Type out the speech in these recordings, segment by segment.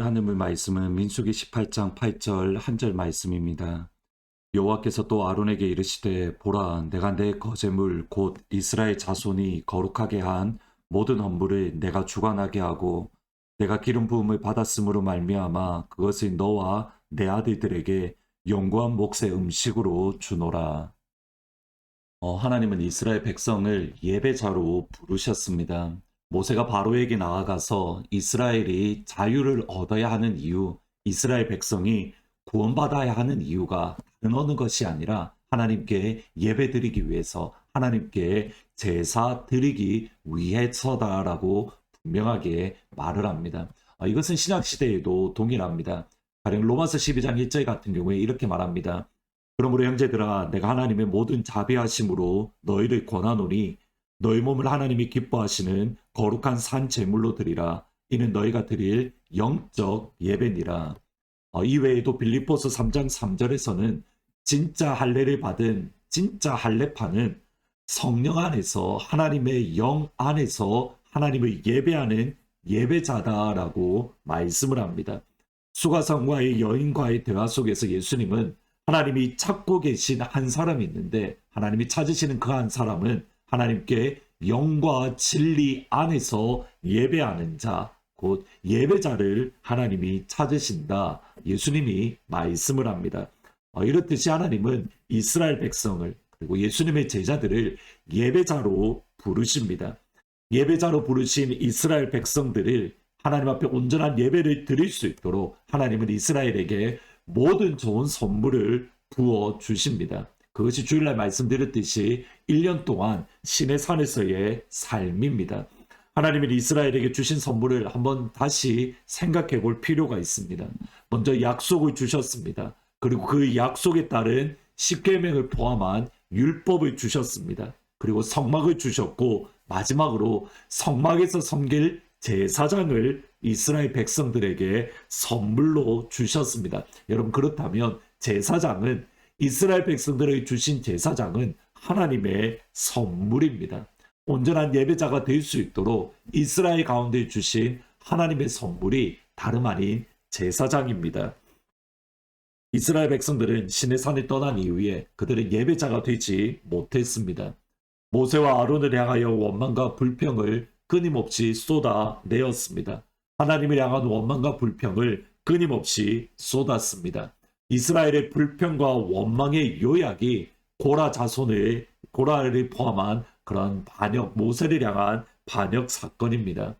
오늘 하늘물 말씀은 민수기 18장 8절 한 절 말씀입니다. 여호와께서 또 아론에게 이르시되 보라 내가 내 거제물 곧 이스라엘 자손이 거룩하게 한 모든 헌물을 내가 주관하게 하고 내가 기름 부음을 받았으므로 말미암아 그것을 너와 내 아들들에게 영구한 몫의 음식으로 주노라. 어, 하나님은 이스라엘 백성을 예배자로 부르셨습니다. 모세가 바로에게 나아가서 이스라엘이 자유를 얻어야 하는 이유, 이스라엘 백성이 구원받아야 하는 이유가 다른 어느 것이 아니라 하나님께 예배드리기 위해서 하나님께 제사 드리기 위해서다라고 분명하게 말을 합니다. 어, 이것은 신약 시대에도 동일합니다. 가령 로마서 12장 1절 같은 경우에 이렇게 말합니다. 그러므로 형제들아 내가 하나님의 모든 자비하심으로 너희를 권하노니 너희 몸을 하나님이 기뻐하시는 거룩한 산 제물로 드리라 이는 너희가 드릴 영적 예배니라. 어, 이 외에도 빌립보서 3장 3절에서는 진짜 할례를 받은 진짜 할례파는 성령 안에서 하나님의 영 안에서 하나님을 예배하는 예배자다라고 말씀을 합니다. 수가성과의 여인과의 대화 속에서 예수님은 하나님이 찾고 계신 한 사람이 있는데 하나님이 찾으시는 그 한 사람은 하나님께 영과 진리 안에서 예배하는 자, 곧 예배자를 하나님이 찾으신다. 예수님이 말씀을 합니다. 어, 이렇듯이 하나님은 이스라엘 백성을 그리고 예수님의 제자들을 예배자로 부르십니다. 예배자로 부르신 이스라엘 백성들을 하나님 앞에 온전한 예배를 드릴 수 있도록 하나님은 이스라엘에게 모든 좋은 선물을 부어 주십니다. 그것이 주일날 말씀드렸듯이 1년 동안 신의 산에서의 삶입니다. 하나님이 이스라엘에게 주신 선물을 한번 다시 생각해 볼 필요가 있습니다. 먼저 약속을 주셨습니다. 그리고 그 약속에 따른 십계명을 포함한 율법을 주셨습니다. 그리고 성막을 주셨고 마지막으로 성막에서 섬길 제사장을 이스라엘 백성들에게 선물로 주셨습니다. 여러분 그렇다면 제사장은 이스라엘 백성들에게 주신 제사장은 하나님의 선물입니다. 온전한 예배자가 될 수 있도록 이스라엘 가운데 주신 하나님의 선물이 다름 아닌 제사장입니다. 이스라엘 백성들은 신의 산을 떠난 이후에 그들은 예배자가 되지 못했습니다. 모세와 아론을 향하여 원망과 불평을 끊임없이 쏟아내었습니다. 하나님을 향한 원망과 불평을 끊임없이 쏟았습니다. 이스라엘의 불평과 원망의 요약이 고라 자손의 고라를 포함한 그런 반역 모세를 향한 반역 사건입니다.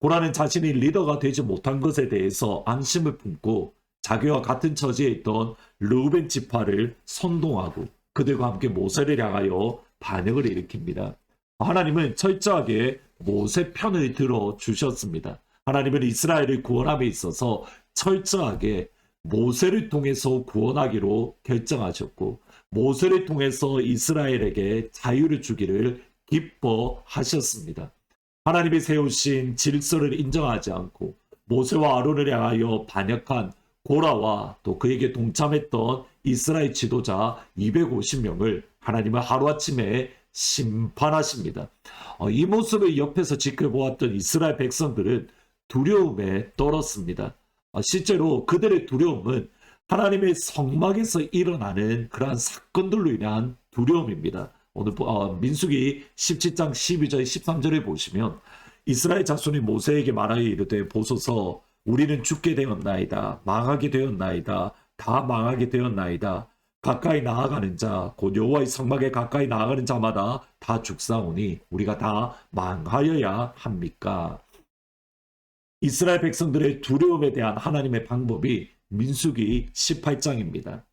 고라는 자신이 리더가 되지 못한 것에 대해서 안심을 품고 자기와 같은 처지에 있던 르우벤 지파를 선동하고 그들과 함께 모세를 향하여 반역을 일으킵니다. 하나님은 철저하게 모세 편을 들어 주셨습니다. 하나님은 이스라엘을 구원함에 있어서 철저하게 모세를 통해서 구원하기로 결정하셨고 모세를 통해서 이스라엘에게 자유를 주기를 기뻐하셨습니다. 하나님이 세우신 질서를 인정하지 않고 모세와 아론을 향하여 반역한 고라와 또 그에게 동참했던 이스라엘 지도자 250명을 하나님은 하루아침에 심판하십니다. 어, 이 모습을 옆에서 지켜보았던 이스라엘 백성들은 두려움에 떨었습니다. 어, 실제로 그들의 두려움은 하나님의 성막에서 일어나는 그러한 사건들로 인한 두려움입니다. 오늘 어, 민수기 17장 12절 13절에 보시면 이스라엘 자손이 모세에게 말하여 이르되 보소서 우리는 죽게 되었나이다 망하게 되었나이다 다 망하게 되었나이다 가까이 나아가는 자, 곧 여호와의 성막에 가까이 나아가는 자마다 다 죽사오니 우리가 다 망하여야 합니까? 이스라엘 백성들의 두려움에 대한 하나님의 방법이 민수기 18장입니다.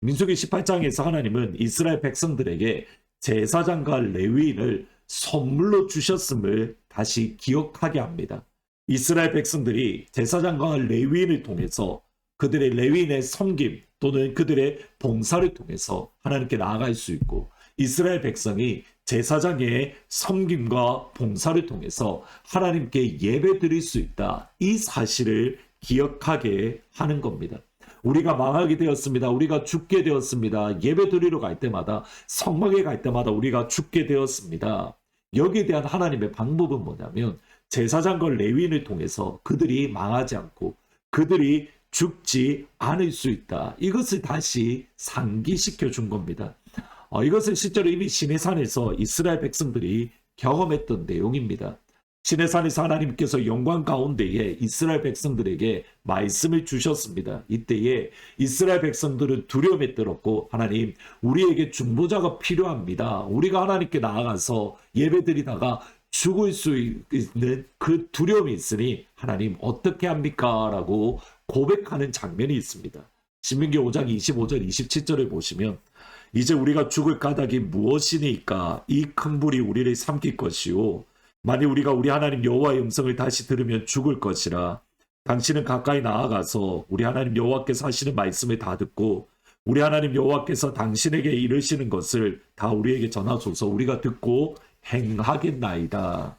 민수기 18장에서 하나님은 이스라엘 백성들에게 제사장과 레위인을 선물로 주셨음을 다시 기억하게 합니다. 이스라엘 백성들이 제사장과 레위인을 통해서 그들의 레위인의 섬김 또는 그들의 봉사를 통해서 하나님께 나아갈 수 있고 이스라엘 백성이 제사장의 섬김과 봉사를 통해서 하나님께 예배 드릴 수 있다. 이 사실을 기억하게 하는 겁니다. 우리가 망하게 되었습니다. 우리가 죽게 되었습니다. 예배 드리러 갈 때마다 성막에 갈 때마다 우리가 죽게 되었습니다. 여기에 대한 하나님의 방법은 뭐냐면 제사장과 레위인을 통해서 그들이 망하지 않고 그들이 죽지 않을 수 있다. 이것을 다시 상기시켜 준 겁니다. 어, 이것은 실제로 이미 시내산에서 이스라엘 백성들이 경험했던 내용입니다. 시내산에서 하나님께서 영광 가운데에 이스라엘 백성들에게 말씀을 주셨습니다. 이때에 이스라엘 백성들은 두려움에 떨었고 하나님 우리에게 중보자가 필요합니다. 우리가 하나님께 나아가서 예배드리다가 죽을 수 있는 그 두려움이 있으니 하나님 어떻게 합니까? 라고 고백하는 장면이 있습니다. 신명기 5장 25절 27절을 보시면 이제 우리가 죽을 까닭이 무엇이니까 이 큰 불이 우리를 삼킬 것이요 만일 우리가 우리 하나님 여호와의 음성을 다시 들으면 죽을 것이라 당신은 가까이 나아가서 우리 하나님 여호와께서 하시는 말씀을 다 듣고 우리 하나님 여호와께서 당신에게 이르시는 것을 다 우리에게 전하소서 우리가 듣고 행하겠나이다.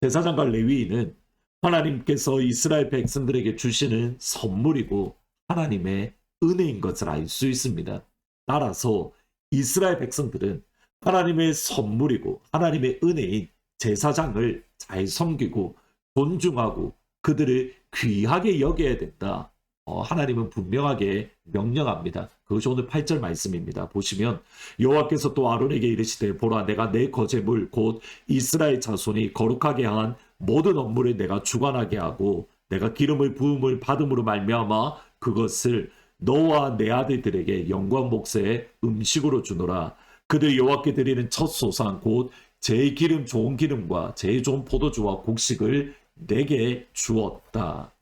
제사장과 레위인은 하나님께서 이스라엘 백성들에게 주시는 선물이고 하나님의 은혜인 것을 알 수 있습니다. 따라서 이스라엘 백성들은 하나님의 선물이고 하나님의 은혜인 제사장을 잘 섬기고 존중하고 그들을 귀하게 여겨야 된다. 어, 하나님은 분명하게 명령합니다. 그것이 오늘 8절 말씀입니다. 보시면 여호와께서 또 아론에게 이르시되 보라 내가 내 거제물 곧 이스라엘 자손이 거룩하게 한 모든 업무를 내가 주관하게 하고 내가 기름을 부음을 받음으로 말미암아 그것을 너와 내 아들들에게 영광 목세의 음식으로 주노라 그들 여호와께 드리는 첫 소상 곧 제일 기름 좋은 기름과 제일 좋은 포도주와 곡식을 내게 주었다.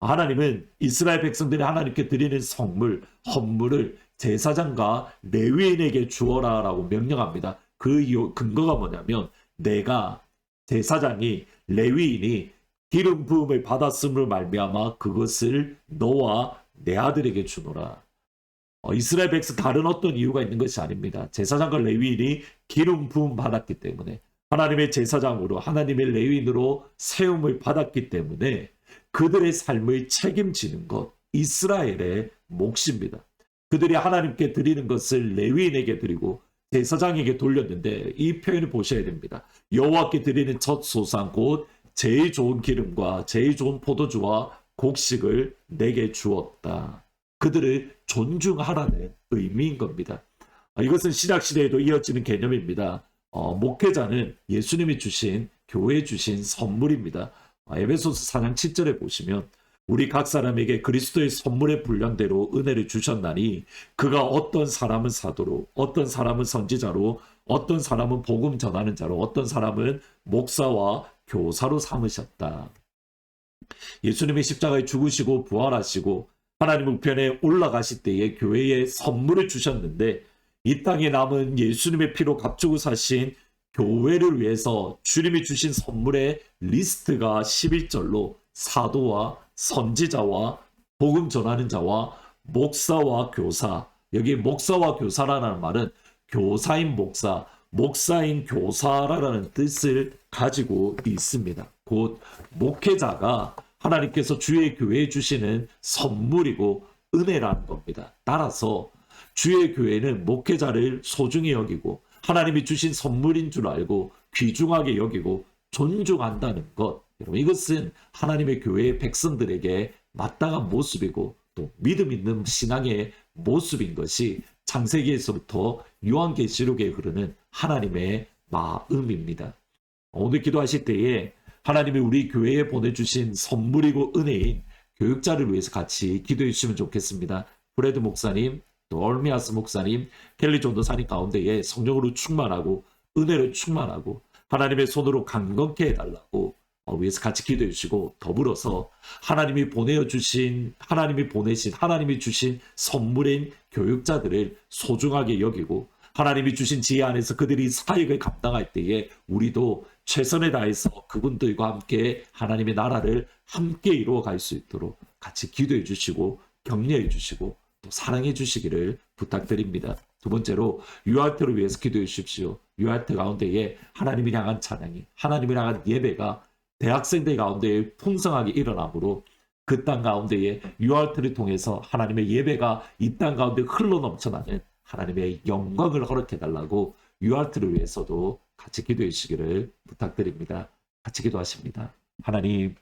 하나님은 이스라엘 백성들이 하나님께 드리는 성물, 헌물을 제사장과 레위인에게 주어라 라고 명령합니다. 그 근거가 뭐냐면 내가 제사장이 레위인이 기름 부음을 받았음으로 말미암아 그것을 너와 내 아들에게 주노라. 어, 이스라엘 백성 다른 어떤 이유가 있는 것이 아닙니다. 제사장과 레위인이 기름 부음 받았기 때문에 하나님의 제사장으로 하나님의 레위인으로 세움을 받았기 때문에 그들의 삶을 책임지는 것 이스라엘의 몫입니다. 그들이 하나님께 드리는 것을 레위인에게 드리고 제사장에게 돌렸는데 이 표현을 보셔야 됩니다. 여호와께 드리는 첫 소상 곧 제일 좋은 기름과 제일 좋은 포도주와 곡식을 내게 주었다. 그들을 존중하라는 의미인 겁니다. 아, 이것은 신약 시대에도 이어지는 개념입니다. 어, 목회자는 예수님이 주신 교회 주신 선물입니다. 아, 에베소서 4장 7절에 보시면 우리 각 사람에게 그리스도의 선물의 분량대로 은혜를 주셨나니 그가 어떤 사람은 사도로 어떤 사람은 선지자로 어떤 사람은 복음 전하는 자로 어떤 사람은 목사와 교사로 삼으셨다. 예수님이 십자가에 죽으시고 부활하시고 하나님 우편에 올라가실 때에 교회에 선물을 주셨는데 이 땅에 남은 예수님의 피로 값주고 사신 교회를 위해서 주님이 주신 선물의 리스트가 11절로 사도와 선지자와 복음 전하는 자와 목사와 교사. 여기 목사와 교사라는 말은 교사인 목사 목사인 교사라는 뜻을 가지고 있습니다. 곧 목회자가 하나님께서 주의 교회에 주시는 선물이고 은혜라는 겁니다. 따라서 주의 교회는 목회자를 소중히 여기고 하나님이 주신 선물인 줄 알고 귀중하게 여기고 존중한다는 것. 여러분 이것은 하나님의 교회의 백성들에게 마땅한 모습이고 또 믿음 있는 신앙의 모습인 것이 창세기에서부터 요한계시록에 흐르는 하나님의 마음입니다. 오늘 기도하실 때에 하나님이 우리 교회에 보내주신 선물이고 은혜인 교육자를 위해서 같이 기도해 주시면 좋겠습니다. 브레드 목사님, 또 얼미아스 목사님, 켈리 존도사님 가운데에 성령으로 충만하고 은혜로 충만하고 하나님의 손으로 강건케 해달라고 어, 위해서 같이 기도해 주시고 더불어서 하나님이 보내어 주신 하나님이 보내신 하나님이 주신 선물인 교육자들을 소중하게 여기고 하나님이 주신 지혜 안에서 그들이 사역을 감당할 때에 우리도 최선을 다해서 그분들과 함께 하나님의 나라를 함께 이루어 갈 수 있도록 같이 기도해 주시고 격려해 주시고 또 사랑해 주시기를 부탁드립니다. 두 번째로 유아트를 위해서 기도해 주십시오. 유아트 가운데에 하나님을 향한 찬양이 하나님을 향한 예배가 대학생들 가운데에 풍성하게 일어나므로 그 땅 가운데에 유아트를 통해서 하나님의 예배가 이 땅 가운데 흘러 넘쳐나는 하나님의 영광을 허락해 달라고 유아트를 위해서도 같이 기도해 주시기를 부탁드립니다. 같이 기도하십니다. 하나님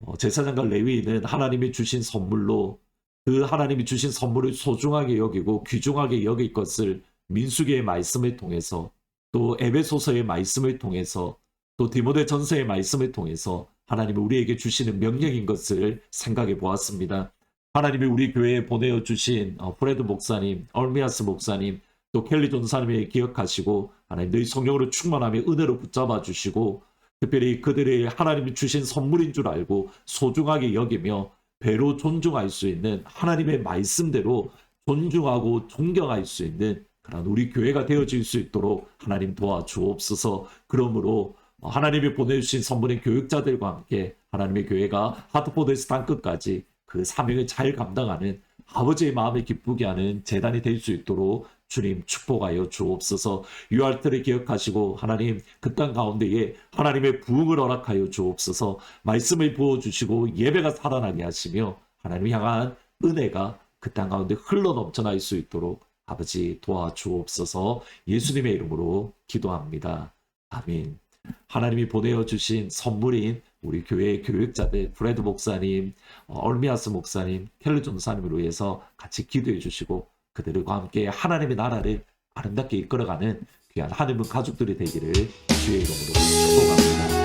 어, 제사장과 레위인은 하나님이 주신 선물로 그 하나님이 주신 선물을 소중하게 여기고 귀중하게 여길 것을 민수기의 말씀을 통해서 또 에베소서의 말씀을 통해서 또 디모데 전서의 말씀을 통해서 하나님이 우리에게 주시는 명령인 것을 생각해 보았습니다. 하나님이 우리 교회에 보내어 주신 어, 프레드 목사님, 얼미아스 목사님, 또 켈리 전사님을 기억하시고 하나님 너희 성령으로 충만하며 은혜로 붙잡아 주시고 특별히 그들의 하나님이 주신 선물인 줄 알고 소중하게 여기며 배로 존중할 수 있는 하나님의 말씀대로 존중하고 존경할 수 있는 그런 우리 교회가 되어질 수 있도록 하나님 도와주옵소서. 그러므로 하나님이 보내주신 선물인 교육자들과 함께 하나님의 교회가 하트포드에서 땅끝까지 그 사명을 잘 감당하는 아버지의 마음을 기쁘게 하는 재단이 될 수 있도록 주님 축복하여 주옵소서 유알트를 기억하시고 하나님 그 땅 가운데에 하나님의 부흥을 허락하여 주옵소서 말씀을 부어주시고 예배가 살아나게 하시며 하나님 향한 은혜가 그 땅 가운데 흘러 넘쳐날 수 있도록 아버지 도와주옵소서 예수님의 이름으로 기도합니다. 아멘. 하나님이 보내어 주신 선물인 우리 교회의 교육자들 브레드 목사님, 어, 얼미아스 목사님, 켈리 전사님을 위해서 같이 기도해 주시고 그들과 함께 하나님의 나라를 아름답게 이끌어가는 귀한 하늘문 가족들이 되기를 주의 이름으로 축복합니다.